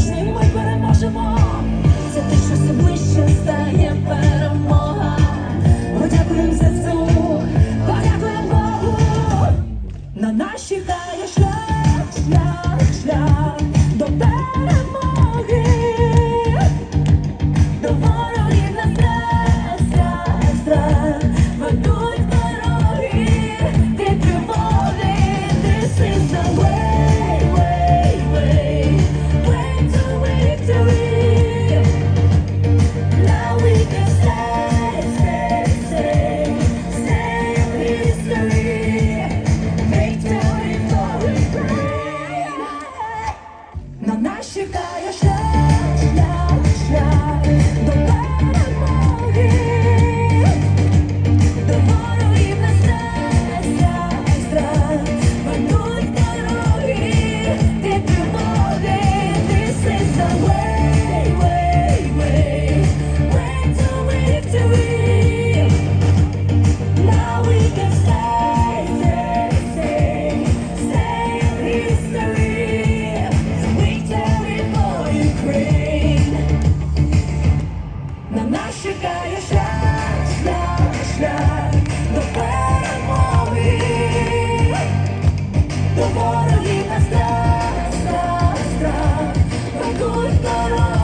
You. chegar e нас шлях, шлях, до перемоги, до ворогів на страх, страх, страх, рятуй дорогу.